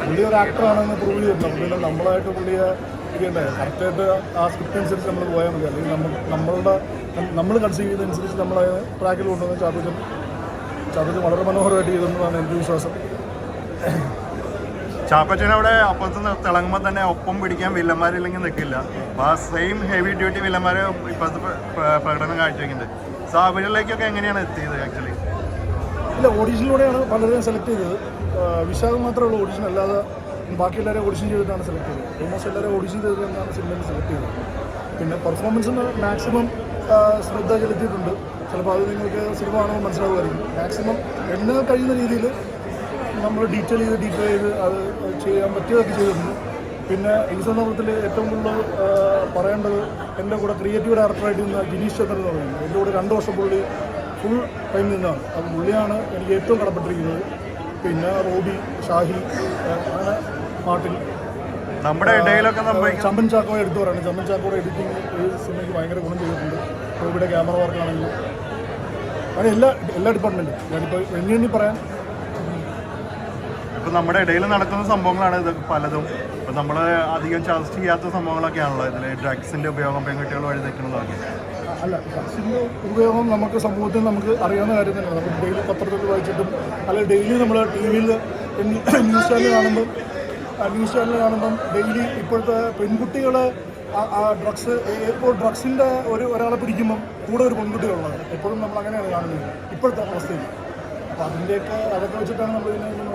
പുള്ളി ഒരു ആക്ടറാണെന്ന് പ്രൂവ് അപ്പോൾ പിന്നെ നമ്മളായിട്ട് പുള്ളിയെ ഇരിക്കണ്ടേ? കറക്റ്റായിട്ട് ആ സ്ക്രിപ്റ്റ് അനുസരിച്ച് നമ്മൾ പോയാൽ മതി. അല്ലെങ്കിൽ നമ്മൾ നമ്മളുടെ നമ്മൾ കൺസീവ് ചെയ്തതനുസരിച്ച് നമ്മളെ ട്രാക്കിൽ കൊണ്ടുവന്ന് ചാത്തച്ചൻ ചാത്തച്ചൻ വളരെ മനോഹരമായിട്ട് ചെയ്തെന്നാണ് എന്റെ വിശ്വാസം. ചാപ്പച്ചൻ അവിടെ അപ്പുറത്ത് തിളങ്ങുമ്പോൾ തന്നെ ഒപ്പം പിടിക്കാൻ വില്ലന്മാരില്ലെങ്കിൽ നിൽക്കില്ല അപ്പം ആ സെയിം ഹെവി ഡ്യൂട്ടി വില്ലന്മാരെ ഇപ്പോഴത്തെ പ്ര- പ്ര- പ്രകടനം കാഴ്ചവെക്കുന്നുണ്ട്. സാബിനിലേക്കൊക്കെ എങ്ങനെയാണ് എത്തിയത്? ഇല്ല ഓഡീഷനിലൂടെയാണ് പലരെയും സെലക്ട് ചെയ്തത്. വിശാഖം മാത്രമേ ഉള്ളൂ ഓഡീഷൻ അല്ലാതെ ബാക്കി എല്ലാവരും ഓഡീഷൻ ചെയ്തിട്ടാണ് സെലക്ട് ചെയ്തത്. ഓൾമോസ്റ്റ് എല്ലാവരും ഓഡീഷൻ ചെയ്തിട്ടാണ് സിനിമയിൽ സെലക്ട് ചെയ്തത്. പിന്നെ പെർഫോമൻസിന് മാക്സിമം ശ്രദ്ധ ചെലുത്തിയിട്ടുണ്ട്. ചിലപ്പോൾ അത് നിങ്ങൾക്ക് സിനിമ ആണോ മനസ്സിലാവുമായിരിക്കും. മാക്സിമം എല്ലാം കഴിയുന്ന രീതിയിൽ നമ്മൾ ഡീറ്റെയിൽ ചെയ്ത് ഡീറ്റെയിൽ ചെയ്ത് അത് ചെയ്യാൻ പറ്റിയതൊക്കെ ചെയ്തിട്ടുണ്ട്. പിന്നെ ഈ സന്ദർഭത്തിൽ ഏറ്റവും കൂടുതൽ പറയേണ്ടത് എന്റെ കൂടെ ക്രിയേറ്റീവ് ഡയറക്ടറായിട്ട് ഇന്ന് ഗിനീഷ് ചന്ദ്രൻ എന്ന് പറയുന്നത്. എന്റെ കൂടെ രണ്ട് വർഷം പുള്ളി ഫുൾ ടൈം നിന്നാണ്. അപ്പം പുള്ളിയാണ് എനിക്ക് ഏറ്റവും കടപ്പെട്ടിരിക്കുന്നത്. പിന്നെ റോബി ഷാഹി അങ്ങനെ പാട്ടിൽ നമ്മുടെ ഇടയിലൊക്കെ ചമ്പൻ ചാക്കോ എടുത്തു പറയണം. ചമ്പൻ ചാക്കോയുടെ എഡിറ്റിംഗ് ഈ സിനിമയ്ക്ക് ഭയങ്കര ഗുണം ചെയ്തിട്ടുണ്ട്. റോബിയുടെ ക്യാമറ വർക്കാണെങ്കിലും അങ്ങനെ എല്ലാ എല്ലാ ഡിപ്പാർട്ട്മെന്റും ഞാനിപ്പോൾ എണ്ണി എണ്ണി പറയാൻ ഇപ്പം നമ്മുടെ ഇടയിൽ നടക്കുന്ന സംഭവങ്ങളാണ് ഇത് പലതും. ഇപ്പം നമ്മൾ അധികം ചർച്ച ചെയ്യാത്ത സംഭവങ്ങളൊക്കെയാണല്ലോ ഇതിൽ ഡ്രഗ്സിന്റെ ഉപയോഗം പെൺകുട്ടികൾ വഴി തെക്കുന്നതൊക്കെ അല്ല ഡ്രഗ്സിന്റെ ഉപയോഗം നമുക്ക് സമൂഹത്തിൽ നമുക്ക് അറിയാവുന്ന കാര്യം തന്നെയാണ്. നമുക്ക് ഡെയിലി പത്രത്തിൽ വായിച്ചിട്ടും അല്ലെങ്കിൽ ഡെയിലി നമ്മൾ ടി വിയിൽ ന്യൂസ് ചാനൽ കാണുമ്പം ന്യൂസ് ചാനൽ കാണുമ്പം ഡെയിലി ഇപ്പോഴത്തെ പെൺകുട്ടികൾ ആ ഡ്രഗ്സ് ഇപ്പോൾ ഡ്രഗ്സിന്റെ ഒരു ഒരാളെ പിടിക്കുമ്പം കൂടെ ഒരു പെൺകുട്ടികളുള്ളത് എപ്പോഴും നമ്മൾ അങ്ങനെയാണ് കാണുന്നത്. ഇപ്പോഴത്തെ അവസ്ഥയിൽ. അപ്പോൾ അതിന്റെയൊക്കെ അതൊക്കെ വെച്ചിട്ടാണ് നമ്മൾ ഇതിനെ